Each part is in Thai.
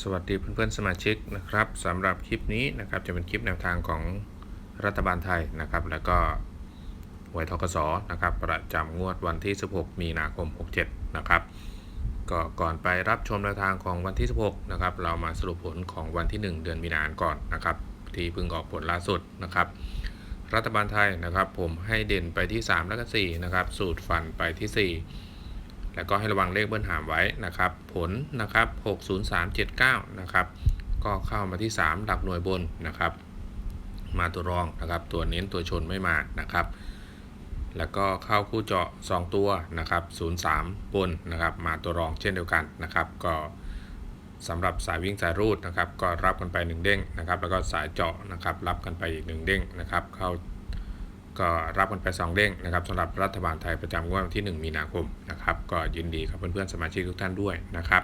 สวัสดีเพื่อนๆสมาชิกนะครับสำหรับคลิปนี้นะครับจะเป็นคลิปแนวทางของรัฐบาลไทยนะครับ แล้วก็หวยทกสนะครับ ประจำงวดวันที่ 16 มีนาคม 67 นะครับก็ก่อนไปรับชมแนวทางของวันที่ 16 นะครับ เรามาสรุปผลของวันที่ 1 เดือนมีนาคมก่อนนะครับ ที่เพิ่งออกผลล่าสุดนะครับ รัฐบาลไทยนะครับ ผมให้เด่นไปที่ 3 แล้วก็4นะครับ สูตรฟันไปที่ 4 แล้วก็ให้ระวังเลขเบิ้ลหามไว้นะครับ ผลนะครับ60379 นะครับ ก็เข้ามาที่ 3 หลักหน่วยบนนะครับ มาตัวรองนะครับ ตัวเน้นตัวชนไม่มานะครับ แล้วก็เข้าคู่เจาะ 2 ตัวนะครับ03 บนนะครับ มาตัวรองเช่นเดียวกันนะครับ ก็สำหรับสายวิ่งสายรูดนะครับ ก็รับกันไป 1 เด้งนะครับ แล้วก็สายเจาะนะครับ รับกันไปอีก 1 เด้งนะครับ เข้า ก็รับกันไป2เด้งนะครับสำหรับรัฐบาลไทยประจำงวดวันที่ 1 มีนาคมนะครับก็ยินดีกับเพื่อนๆสมาชิกทุกท่านด้วยนะครับ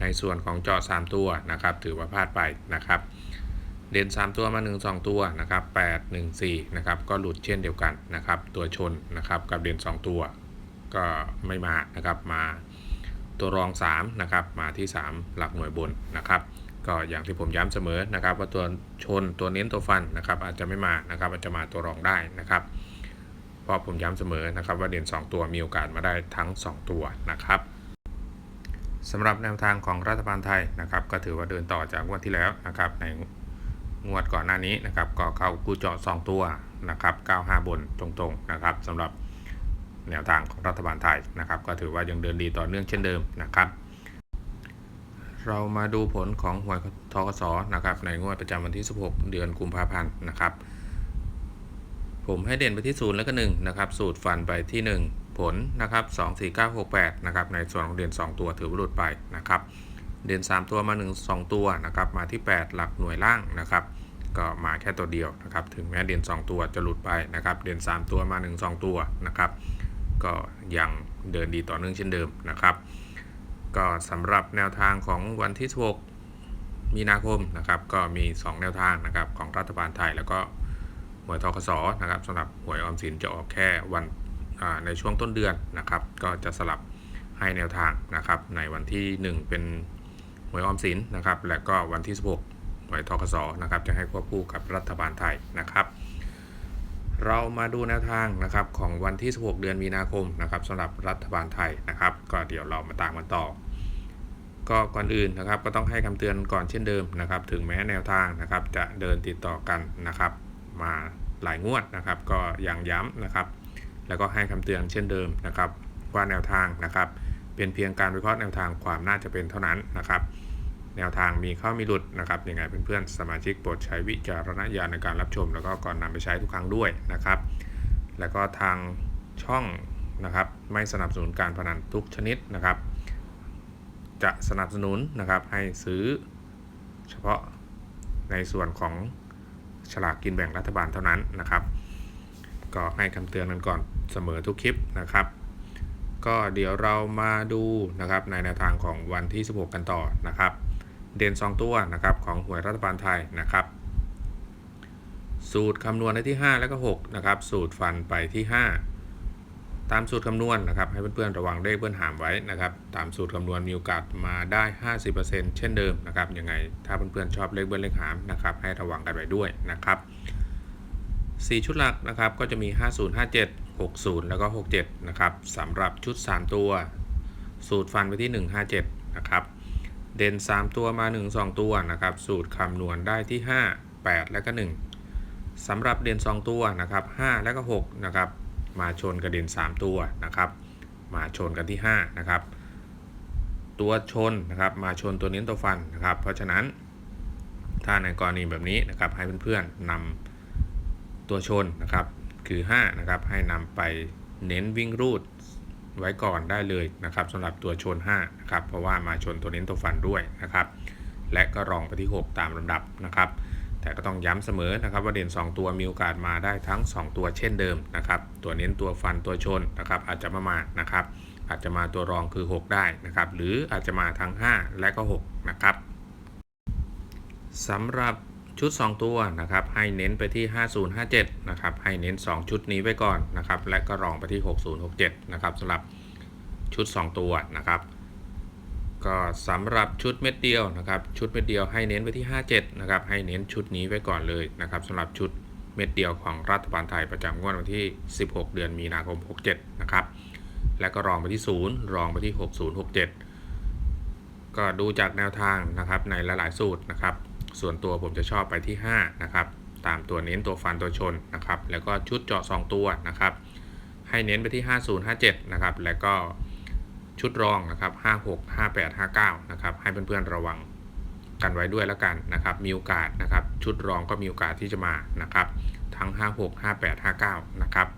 ในส่วนของเจาะ3ตัวนะครับ ถือว่าพลาดไปนะครับเด่น3 ตัวมา 1 2 ตัวนะครับ8 1 4นะครับก็หลุดเช่นเดียวกันนะครับ ตัวชนนะครับกับเด่น2 ตัว ก็ไม่มานะครับมาตัวรอง3นะครับมาที่ 3 หลักหน่วยบนนะครับ ก็อย่างที่ผมย้ำเสมอนะครับ ว่าตัวชนตัวเน้นตัวฟันนะครับอาจจะไม่มานะครับอาจจะมาตัวรองได้นะครับเพราะผมย้ำเสมอนะครับ ว่าเด่น2 ตัวมีโอกาสมาได้ทั้ง 2 ตัวนะครับสำหรับแนวทางของรัฐบาลไทยนะครับ ก็ถือว่าเดินต่อจากงวดที่แล้วนะครับในงวดก่อนหน้านี้นะครับก็เข้ากู้เจาะ2 ตัวนะครับ95 บนตรงๆนะครับสำหรับแนวทางของรัฐบาลไทยนะครับ ก็ถือว่ายังเดินดีต่อเนื่องเช่นเดิมนะครับ เรามาดูผลของหวยทกสนะครับในงวดประจำวันที่ 16 เดือนกุมภาพันธ์นะครับ ผมให้เด่นไปที่0แล้วก็1นะครับสูตรฟันไปที่ 1 ผลนะครับ2 4 9 6 8นะครับในส่วนของเด่น2 ตัวถือว่าหลุดไปนะครับเด่น3 ตัวมา 1 2 ตัวนะครับมาที่ 8 หลักหน่วยล่างนะครับก็มาแค่ตัวเดียวนะครับถึงแม้เด่น2 ตัวจะหลุดไปนะครับเด่น3 ตัวมา 1 2 ตัวนะครับก็ยังเดินดีต่อเนื่องเช่นเดิมนะครับ ก็สำหรับแนวทางของวันที่ 16 มีนาคมนะครับ ก็มี 2 แนวทางนะครับของรัฐบาลไทย แล้วก็หวยทกสนะครับสำหรับหวยออมสินจะออกแค่วันในช่วงต้นเดือนนะครับ ก็จะสลับให้แนวทางนะครับ ในวันที่ 1 เป็นหวยออมสินนะครับ และก็วันที่ 16หวยทกสนะครับ จะให้ควบคู่กับรัฐบาลไทยนะครับ เรามาดูแนวทางนะครับของวันที่ 16 เดือนมีนาคมนะครับสำหรับรัฐบาลไทยนะครับ ก็เดี๋ยวเรามาตามกันต่อ ก็ก่อนอื่นนะครับ ก็ต้องให้คำเตือนก่อนเช่นเดิมนะครับ ถึงแม้แนวทางนะครับ จะเดินติดต่อกันนะครับ มาหลายงวดนะครับ ก็ยังย้ำนะครับ แล้วก็ให้คำเตือนเช่นเดิมนะครับ ว่าแนวทางนะครับ เป็นเพียงการวิเคราะห์แนวทางความน่าจะเป็นเท่านั้นนะครับ แนวทางมีเข้ามีหลุดนะครับยังไงเพื่อนๆสมาชิกโปรดใช้วิจารณญาณในการรับชม แล้วก็ก่อนนำไปใช้ทุกครั้งด้วยนะครับ แล้วก็ทางช่องนะครับไม่สนับสนุนการพนันทุกชนิดนะครับ จะสนับสนุนนะครับให้ซื้อเฉพาะในส่วนของฉลากกินแบ่งรัฐบาลเท่านั้นนะครับ ก็ให้คำเตือนกันก่อนเสมอทุกคลิปนะครับ ก็เดี๋ยวเรามาดูนะครับในแนวทางของวันที่ 16 กันต่อนะครับ เด่น 2 ตัวนะครับของหวยรัฐบาลไทยนะครับ สูตรคำนวณในที่ 5 แล้วก็6นะครับสูตรฟันไปที่ 5 ตามสูตรคำนวณนะครับให้เพื่อนๆระวังเลขเพื่อนหามไว้นะครับ ตามสูตรคำนวณมีโอกาสมาได้ 50%เช่นเดิมนะครับยังไงถ้าเพื่อนๆชอบเลขเบิ้ลเลขหามนะครับให้ระวังกันไว้ด้วยนะครับ4 ชุดหลักนะครับก็จะมี 50 57 60 แล้วก็ 67 นะครับสำหรับชุด 3 ตัว สูตรฟันไปที่ 157 นะครับ เด่น 3 ตัวมา 1 2 ตัวนะครับ สูตรคำนวณได้ที่ 5 8 และก็ 1สำหรับเด่น 2 ตัวนะครับ 5 และก็6นะครับมาชนกับเด่น 3 ตัวนะครับ มาชนกันที่ 5 นะครับ ตัวชนนะครับมาชนตัวเน้นตัวฟันนะครับ เพราะฉะนั้นถ้าในกรณีแบบนี้นะครับให้เพื่อนๆนำตัวชนนะครับคือ 5 นะครับ ให้นำไปเน้นวิ่งรูด ไว้ก่อนได้เลยนะครับสำหรับตัวชน5นะครับเพราะว่ามาชนตัวเน้นตัวฟันด้วยนะครับ และก็รองไปที่ 6 ตามลำดับนะครับ แต่ก็ต้องย้ำเสมอนะครับ ว่าเด่น 2 ตัวมีโอกาสมาได้ทั้ง 2 ตัวเช่นเดิมนะครับ ตัวเน้นตัวฟันตัวชนนะครับอาจจะมามานะครับ อาจจะมาตัวรองคือ 6 ได้นะครับ หรืออาจจะมาทั้ง 5 และก็6นะครับสำหรับ ชุด 2 ตัวนะครับให้เน้นไปที่ 5057นะครับให้เน้น 2 ชุดนี้ไว้ก่อนนะครับและก็รองไปที่ 6067นะครับสำหรับชุด 2 ตัวนะครับก็สำหรับชุดเม็ดเดียวนะครับชุดเม็ดเดียวให้เน้นไปที่ 57นะครับให้เน้นชุดนี้ไว้ก่อนเลยนะครับสำหรับชุดเม็ดเดียวของรัฐบาลไทยประจำงวดวันที่ 16 เดือนมีนาคม 67นะครับและก็รองไปที่ 0 รองไปที่ 6067 ก็ดูจากแนวทางนะครับในหลาย ๆ สูตรนะครับ ส่วนตัวผมจะชอบไปที่ 5 นะครับ ตามตัวเน้นตัวฟันตัวชนนะครับ แล้วก็ชุดเจาะ 2 ตัวนะครับ ให้เน้นไปที่ 5057 นะครับ แล้วก็ชุดรองนะครับ 56 58 59 นะครับ ให้เพื่อนๆระวังกันไว้ด้วยแล้วกันนะครับ มีโอกาสนะครับ ชุดรองก็มีโอกาสที่จะมานะครับ ทั้ง 56 58 59 นะครับ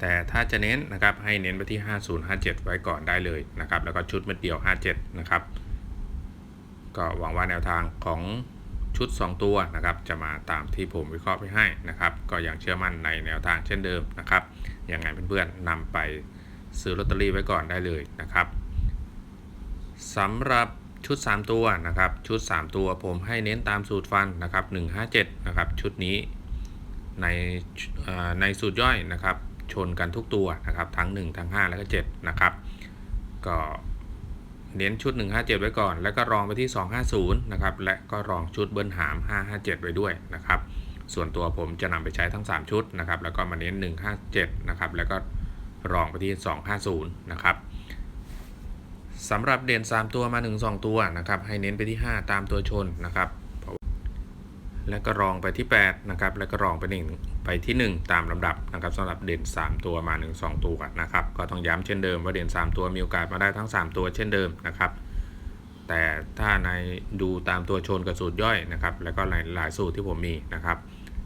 แต่ถ้าจะเน้นนะครับ ให้เน้นไปที่ 5057 ไว้ก่อนได้เลยนะครับ แล้วก็ชุดเม็ดเดียว 57 นะครับ ก็หวังว่าแนวทางของชุด 2 ตัวนะครับจะมาตามที่ผมวิเคราะห์ไปให้นะครับก็ยังเชื่อมั่นในแนวทางเช่นเดิมนะครับยังไงเพื่อนๆนำไปซื้อลอตเตอรี่ไว้ก่อนได้เลยนะครับสำหรับชุด 3 ตัวนะครับชุด 3 ตัวผมให้เน้นตามสูตรฟันนะครับ157นะครับชุดนี้ในในสูตรย่อยนะครับชนกันทุกตัวนะครับทั้ง 1 ทั้ง 5 แล้วก็7นะครับก็ เน้นชุด 157 ไว้ก่อน แล้วก็รองไปที่ 250 นะครับ และก็รองชุดเบิ้ลหาม 557 ไว้ด้วยนะครับ ส่วนตัวผมจะนำไปใช้ทั้ง 3 ชุดนะครับ แล้วก็มาเน้น 157 นะครับ แล้วก็รองไปที่ 250 นะครับสำหรับเด่น 3 ตัวมา 1 2 ตัวนะครับ ให้เน้นไปที่ 5 ตามตัวชนนะครับ แล้วก็รองไปที่8นะครับแล้วก็รองไป1ไปที่ 1 ตามลำดับนะครับสำหรับเด่น 3 ตัวมา 1 2 ตัวนะครับก็ต้องย้ำเช่นเดิมว่าเด่น 3 ตัวมีโอกาสมาได้ทั้ง 3 ตัวเช่นเดิมนะครับแต่ถ้าในดูตามตัวชนกับสูตรย่อยนะครับแล้วก็หลายหลายสูตรที่ผมมีนะครับ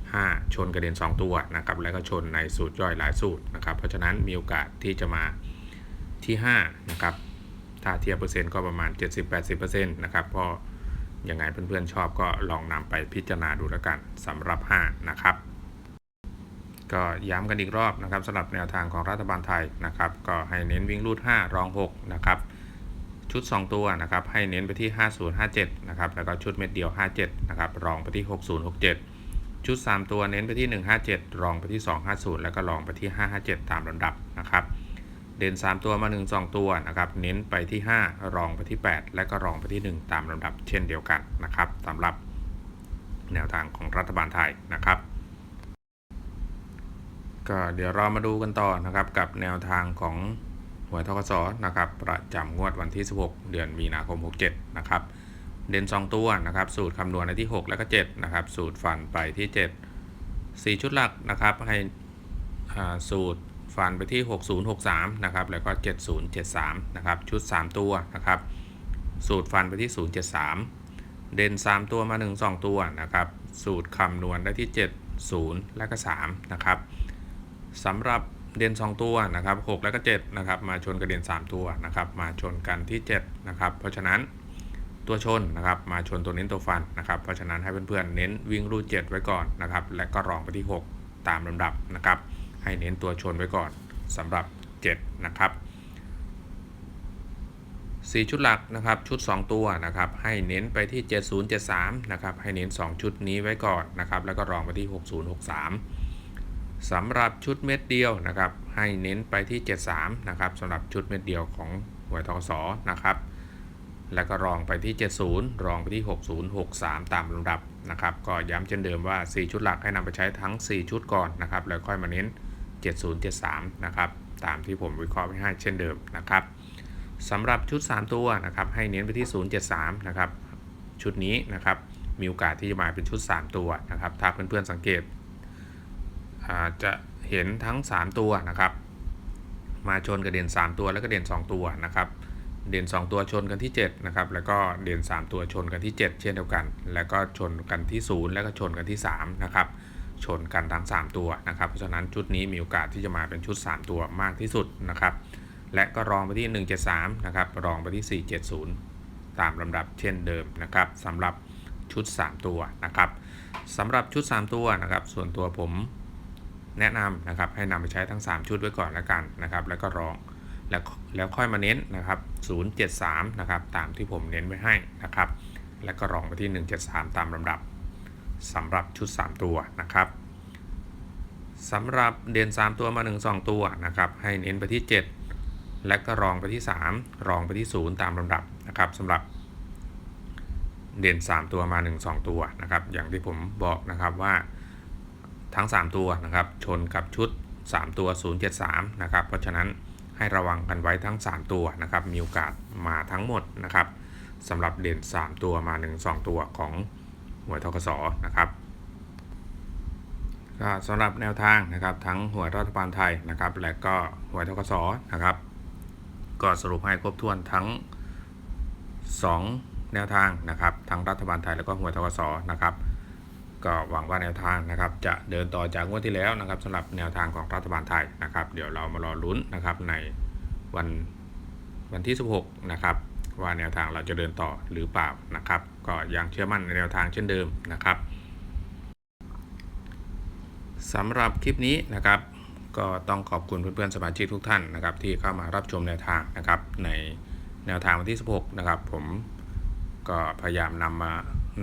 5ชนกระเด็น 2 ตัวนะครับแล้วก็ชนในสูตรย่อยหลายสูตรนะครับเพราะฉะนั้นมีโอกาสที่จะมาที่5นะครับถ้าเทียบเปอร์เซ็นต์ก็ประมาณ 70-80%นะครับก็ ยังไงเพื่อนๆชอบก็ลองนำไปพิจารณาดูแล้วกันสำหรับ 5 นะครับ ก็ย้ำกันอีกรอบนะครับสำหรับแนวทางของรัฐบาลไทยนะครับ ก็ให้เน้นวิ่งรูด 5 รอง 6 นะครับ ชุด 2 ตัวนะครับ ให้เน้นไปที่ 5057 นะครับ แล้วก็ชุดเม็ดเดียว 57 นะครับ รองไปที่ 6067 ชุด 3 ตัวเน้นไปที่ 157 รองไปที่ 250 แล้วก็รองไปที่ 557 ตามลำดับนะครับ เด่น 3 ตัวมา 1 2 ตัวนะครับเน้นไปที่ 5 รองไปที่ 8 และก็รองไปที่ 1 ตามลำดับเช่นเดียวกันนะครับสำหรับแนวทางของรัฐบาลไทยนะครับ ก็เดี๋ยวเรามาดูกันต่อนะครับกับแนวทางของหวยทกศนะครับประจำงวดวันที่ 16 เดือนมีนาคม 67 นะครับ เด่น 2 ตัวนะครับ สูตรคำนวณในที่ 6 แล้วก็ 7 นะครับ สูตรฟันไปที่ 7 4 ชุดหลักนะครับให้สูตร ฟันไปที่ 6063 นะครับ แล้วก็ 7073 นะครับ ชุด 3 ตัวนะครับ สูตรฟันไปที่ 073 เด่น 3 ตัวมา 1 2 ตัวนะครับ สูตรคำนวณได้ที่ 7 0 และก็ 3 นะครับสำหรับเด่น 2 ตัวนะครับ 6 และก็ 7 นะครับ มาชนกับเด่น 3 ตัวนะครับ มาชนกันที่ 7 นะครับ เพราะฉะนั้นตัวชนนะครับ มาชนตัวเน้นตัวฟันนะครับ เพราะฉะนั้นให้เพื่อนๆเน้นวิ่งรูด7ไว้ก่อนนะครับ และก็รองไปที่ 6 ตามลำดับนะครับ ให้เน้นตัวชนไว้ก่อนสำหรับ 7 นะครับ 4 ชุดหลักนะครับชุด 2 ตัวนะครับให้เน้นไปที่ 7073 นะครับให้เน้น 2 ชุดนี้ไว้ก่อนนะครับแล้วก็รองไปที่ 6063สำหรับชุดเม็ดเดียวนะครับให้เน้นไปที่ 73 นะครับสำหรับชุดเม็ดเดียวของหวยทกสนะครับแล้วก็รองไปที่ 70 รองไปที่ 6063 ตามลำดับนะครับ ก็ย้ำเช่นเดิมว่า 4 ชุดหลักให้นำไปใช้ทั้ง 4 ชุดก่อนนะครับ แล้วค่อยมาเน้น 7073 นะครับ ตามที่ผมวิเคราะห์ไว้ให้เช่นเดิมนะครับสำหรับชุด 3 ตัวนะครับ ให้เน้นไปที่ 073 นะครับ ชุดนี้นะครับ มีโอกาสที่จะมาเป็นชุด 3 ตัวนะครับ ถ้าเพื่อนๆสังเกตจจะเห็นทั้ง 3 ตัวนะครับ มาชนกับเด่น 3 ตัวแล้วก็เด่น 2 ตัวนะครับ เด่น 2 ตัวชนกันที่7นะครับ แล้วก็เด่น 3 ตัวชนกันที่ 7 เช่นเดียวกัน แล้วก็ชนกันที่ 0 แล้วก็ชนกันที่3นะครับ ชนกันทั้ง 3 ตัวนะครับ เพราะฉะนั้นชุดนี้มีโอกาสที่จะมาเป็นชุด 3 ตัวมากที่สุดนะครับ และก็รองไปที่ 173 นะครับ รองไปที่ 470 ตามลำดับเช่นเดิมนะครับสำหรับชุด 3 ตัวนะครับสำหรับชุด 3 ตัวนะครับ ส่วนตัวผมแนะนำนะครับให้นำไปใช้ทั้ง 3 ชุดไว้ก่อนแล้วกันนะครับ แล้วก็รองแล้วแล้วค่อยมาเน้นนะครับ 073 นะครับ ตามที่ผมเน้นไว้ให้นะครับ แล้วก็รองไปที่ 173 ตามลำดับ สำหรับชุด 3 ตัวนะครับสำหรับเด่น3 ตัวมา 1 2 ตัวนะครับให้เน้นไปที่ 7 และก็รองไปที่ 3 รองไปที่ 0 ตามลำดับนะครับสำหรับเด่น 3 ตัวมา 1 2 ตัวนะครับอย่างที่ผมบอกนะครับว่าทั้ง 3 ตัวนะครับชนกับชุด 3 ตัว 073นะครับเพราะฉะนั้นให้ระวังกันไว้ทั้ง 3 ตัวนะครับมีโอกาสมาทั้งหมดนะครับสำหรับเด่น 3 ตัวมา 1 2 ตัวของ หวยทกสนะครับก็สำหรับแนวทางนะครับทั้งหวยรัฐบาลไทยนะครับ และก็หวยทกสนะครับ ก็สรุปให้ครบถ้วนทั้ง 2 แนวทางนะครับทั้งรัฐบาลไทยแล้วก็หวยทกสนะครับก็หวังว่าแนวทางนะครับจะเดินต่อจากงวดที่แล้วนะครับสำหรับแนวทางของรัฐบาลไทยนะครับ เดี๋ยวเรามารอลุ้นนะครับในวันวันที่ 16 นะครับ ว่าแนวทางเราจะเดินต่อหรือเปล่านะครับ ก็ยังเชื่อมั่นในแนวทางเช่นเดิมนะครับสำหรับคลิปนี้นะครับ ก็ต้องขอบคุณเพื่อนๆสมาชิกทุกท่านนะครับ ที่เข้ามารับชมแนวทางนะครับ ในแนวทางวันที่ 16 นะครับ ผมก็พยายามนำมา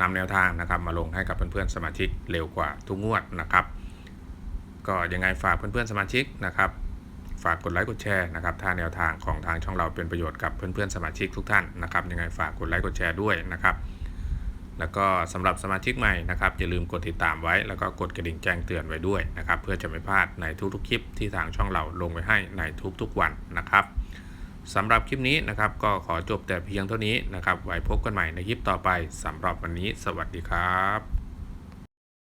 นำแนวทางนะครับ มาลงให้กับเพื่อนๆสมาชิกเร็วกว่าทุกงวดนะครับ ก็ยังไงฝากเพื่อนๆสมาชิกนะครับ ฝากกดไลค์กดแชร์นะครับ ถ้าแนวทางของทางช่องเราเป็นประโยชน์กับเพื่อนๆสมาชิกทุกท่านนะครับ ยังไงฝากกดไลค์กดแชร์ด้วยนะครับ แล้วก็สำหรับสมาชิกใหม่นะครับอย่าลืมกดติดตามไว้ แล้วก็กดกระดิ่งแจ้งเตือนไว้ด้วยนะครับเพื่อจะไม่พลาดในทุกๆคลิปที่ทางช่องเราลงไว้ให้ในทุกๆวันนะครับสำหรับคลิปนี้นะครับก็ขอจบแต่เพียงเท่านี้นะครับไว้พบกันใหม่ในคลิปต่อไปสำหรับวันนี้ สวัสดีครับ